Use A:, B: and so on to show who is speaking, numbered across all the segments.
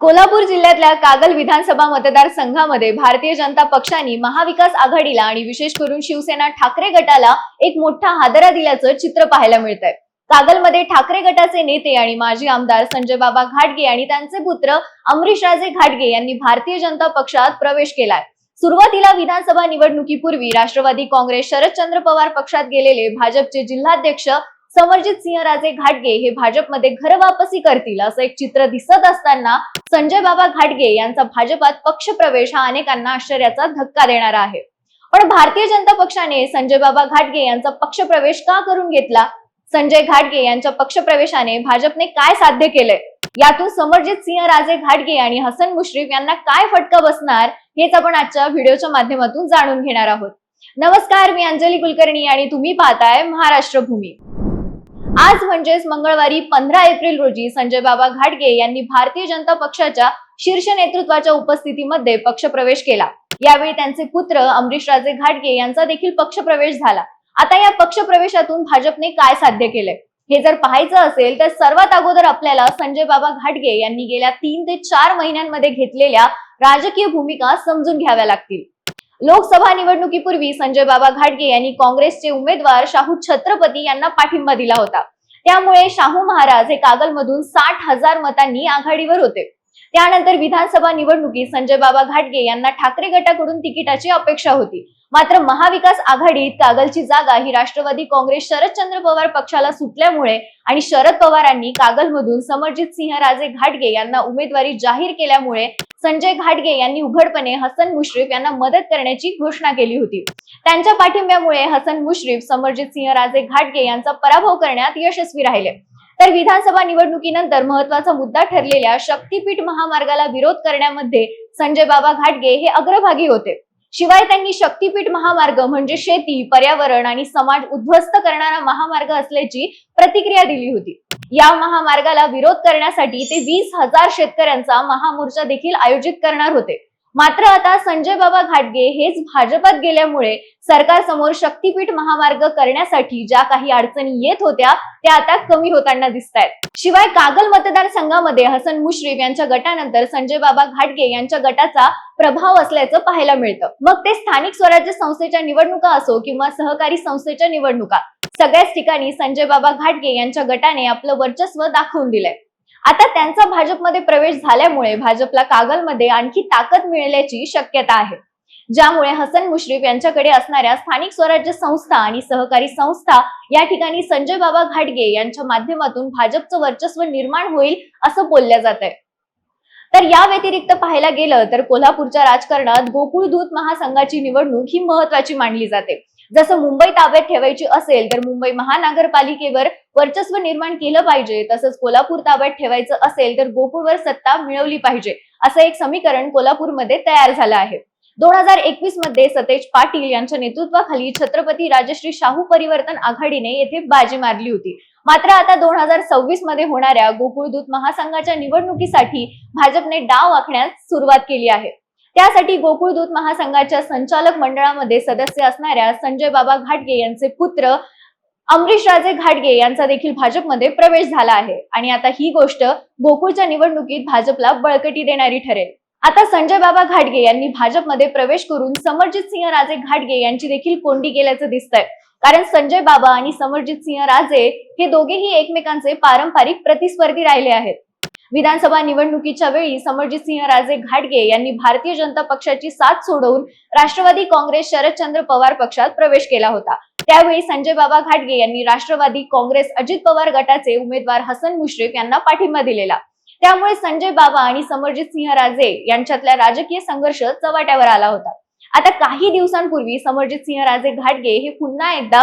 A: कोल्हापूर जिल्ह्यातल्या कागल विधानसभा मतदारसंघामध्ये भारतीय जनता पक्षाने महाविकास आघाडीला आणि विशेष करून शिवसेना ठाकरे गटाला एक मोठा हादरा दिल्याचं चित्र पाहायला मिळतंय. कागलमध्ये ठाकरे गटाचे नेते आणि माजी आमदार संजय बाबा घाटगे आणि त्यांचे पुत्र अमरीशराजे घाटगे यांनी भारतीय जनता पक्षात प्रवेश केलाय. सुरुवातीला विधानसभा निवडणुकीपूर्वी राष्ट्रवादी काँग्रेस शरदचंद्र पवार पक्षात गेलेले भाजपचे जिल्हाध्यक्ष समरजित सिंह राजे घाटगे हे भाजपमध्ये घरवापसी करतील असं एक चित्र दिसत असताना संजय बाबा घाटगे यांचा भाजपात पक्षप्रवेश हा अनेकांना आश्चर्याचा धक्का देणारा आहे. पण भारतीय जनता पक्षाने संजय बाबा घाटगे यांचा पक्षप्रवेश का करून घेतला? संजय घाटगे यांच्या पक्षप्रवेशाने भाजपने काय साध्य केलंय? यातून समरजित सिंह राजे घाटगे आणि हसन मुश्रीफ यांना काय फटका बसणार हेच आपण आजच्या व्हिडिओच्या माध्यमातून जाणून घेणार आहोत. नमस्कार मी अंजली कुलकर्णी आणि तुम्ही पाहताय महाराष्ट्र भूमी आज म्हणजेच मंगळवारी पंधरा एप्रिल रोजी संजय बाबा घाटगे यांनी भारतीय जनता पक्षाच्या शीर्ष नेतृत्वाच्या उपस्थितीमध्ये पक्षप्रवेश केला. यावेळी त्यांचे पुत्र अमरीश राजे घाटगे यांचा देखील पक्षप्रवेश झाला. आता या पक्षप्रवेशातून भाजपने काय साध्य केलंय? हे जर पाहायचं असेल तर सर्वात अगोदर आपल्याला संजय बाबा घाटगे यांनी गेल्या तीन ते चार महिन्यांमध्ये घेतलेल्या राजकीय भूमिका समजून घ्याव्या लागतील. लोकसभा निवडणुकीपूर्वी संजय बाबा घाटगे यांनी काँग्रेसचे उमेदवार शाहू छत्रपती यांना पाठिंबा दिला होता. त्यामुळे शाहू महाराज हे कागलमधून साठ हजार मतांनी आघाडीवर होते. त्यानंतर विधानसभा निवडणुकीत संजय बाबा घाटगे यांना ठाकरे गटाकडून तिकिटाची अपेक्षा होती. मात्र महाविकास आघाडीत कागलची जागा ही राष्ट्रवादी काँग्रेस शरदचंद्र पवार पक्षाला सुटल्यामुळे आणि शरद पवारांनी कागलमधून समरजित सिंह राजे घाटगे यांना उमेदवारी जाहीर केल्यामुळे संजय घाटगे यांनी उघडपणे हसन मुश्रीफ यांना मदत करण्याची घोषणा केली होती. त्यांच्या पाठिंब्यामुळे हसन मुश्रीफ समरजित सिंह राजे घाटगे यांचा पराभव करण्यात यशस्वी राहिले. तर विधानसभा निवडणुकीनंतर महत्त्वाचा मुद्दा ठरलेल्या शक्तीपीठ महामार्गाला विरोध करण्यामध्ये संजय बाबा घाटगे हे अग्रभागी होते. शिवाय त्यांनी शक्तीपीठ महामार्ग म्हणजे शेती पर्यावरण आणि समाज उद्ध्वस्त करणारा महामार्ग असल्याची प्रतिक्रिया दिली होती. या महामार्गाला विरोध करण्यासाठी ते वीस हजार शेतकऱ्यांचा महामोर्चा देखील आयोजित करणार होते. मात्र आता संजय बाबा घाटगे हेच भाजपात गेल्यामुळे सरकारसमोर शक्तीपीठ महामार्ग करण्यासाठी ज्या काही अडचणी येत होत्या त्या आता कमी होताना दिसत आहेत शिवाय कागल मतदारसंघामध्ये हसन मुश्रीफ यांच्या गटानंतर संजय बाबा घाटगे यांच्या गटाचा प्रभाव असल्याचं पाहायला मिळतं. मग ते स्थानिक स्वराज्य संस्थेच्या निवडणुका असो किंवा सहकारी संस्थेच्या निवडणुका सगळ्याच ठिकाणी संजय बाबा घाटगे यांच्या गटाने आपलं वर्चस्व दाखवून दिलंय. आता त्यांचा भाजपमध्ये प्रवेश झाल्यामुळे भाजपला कागलमध्ये आणखी ताकद मिळण्याची शक्यता आहे. ज्यामुळे हसन मुश्रीफ यांच्याकडे असणाऱ्या स्थानिक स्वराज्य संस्था आणि सहकारी संस्था या ठिकाणी संजय बाबा घाटगे यांच्या माध्यमातून भाजपचं वर्चस्व निर्माण होईल असं बोलल्या जात आहे. तर या व्यतिरिक्त पाहायला गेलं तर कोल्हापूरच्या राजकारणात गोकुळ दूत महासंघाची निवडणूक ही महत्वाची मानली जाते. जसं मुंबई ताब्यात ठेवायची असेल तर मुंबई महानगरपालिकेवर वर्चस्व निर्माण केलं पाहिजे. तसंच कोल्हापूर ताब्यात ठेवायचं असेल तर गोकुळवर सत्ता मिळवली पाहिजे. असं एक समीकरण कोल्हापूरमध्ये तयार झालं आहे. दोन हजार एकवीसमध्ये सतेज पाटील यांच्या नेतृत्वाखाली छत्रपती राजश्री शाहू परिवर्तन आघाडीने येथे बाजी मारली होती. मात्र आता दोन हजार सव्वीसमध्ये होणाऱ्या गोकुळदूत महासंघाच्या निवडणुकीसाठी भाजपने डाव आखण्यास सुरुवात केली आहे. त्यासाठी गोकुळ दूत महासंघाच्या संचालक मंडळामध्ये सदस्य असणाऱ्या संजय बाबा घाटगे यांचे पुत्र अमरीश राजे घाटगे यांचा देखील भाजपमध्ये प्रवेश झाला आहे. आणि आता ही गोष्ट गोकुळच्या निवडणुकीत भाजपला बळकटी देणारी ठरेल. आता संजय बाबा घाटगे यांनी भाजपमध्ये प्रवेश करून समरजित सिंह राजे घाटगे यांची देखील कोंडी केल्याचं दिसतंय. कारण संजय बाबा आणि समरजित सिंह राजे हे दोघेही एकमेकांचे पारंपरिक प्रतिस्पर्धी राहिले आहेत. विधानसभा निवडणुकीच्या वेळी समरजित सिंह राजे घाटगे यांनी भारतीय जनता पक्षाची साथ सोडवून राष्ट्रवादी काँग्रेस शरदचंद्र पवार पक्षात प्रवेश केला होता. त्यावेळी संजय बाबा घाटगे यांनी राष्ट्रवादी काँग्रेस अजित पवार गटाचे उमेदवार हसन मुश्रीफ यांना पाठिंबा दिलेला. त्यामुळे संजय बाबा आणि समरजित सिंह राजे यांच्यातला राजकीय संघर्ष चव्हाट्यावर आला होता. आता काही दिवसांपूर्वी समरजित सिंह राजे घाटगे हे पुन्हा एकदा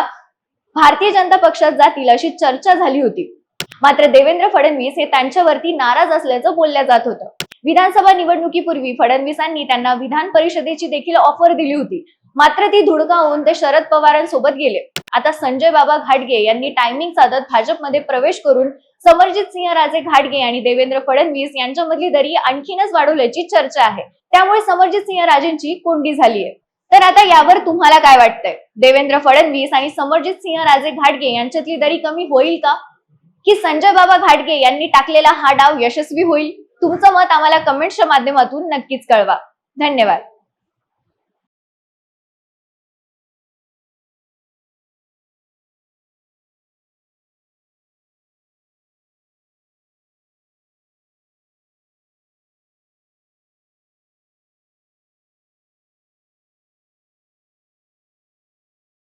A: भारतीय जनता पक्षात जातील अशी चर्चा झाली होती. मात्र देवेंद्र फडणवीस हे त्यांच्यावरती नाराज असल्याचं बोलल्या जात होतं. विधानसभा निवडणुकीपूर्वी फडणवीसांनी त्यांना विधान परिषदेची देखील ऑफर दिली होती. मात्र ती धुडकावून ते शरद पवारांसोबत गेले. आता संजय बाबा घाटगे यांनी टायमिंग साधत भाजपमध्ये प्रवेश करून समरजित सिंह राजे घाटगे आणि देवेंद्र फडणवीस यांच्यामधली दरी आणखीनच वाढवल्याची चर्चा आहे. त्यामुळे समरजित सिंह राजेंची कोंडी झाली आहे. तर आता यावर तुम्हाला काय वाटतंय? देवेंद्र फडणवीस आणि समरजित सिंह राजे घाटगे यांच्यातली दरी कमी होईल का? की संजय बाबा घाटगे यांनी टाकलेला हा डाव यशस्वी होईल. तुमचं मत आम्हाला कमेंट्सच्या माध्यमातून नक्कीच कळवा. धन्यवाद.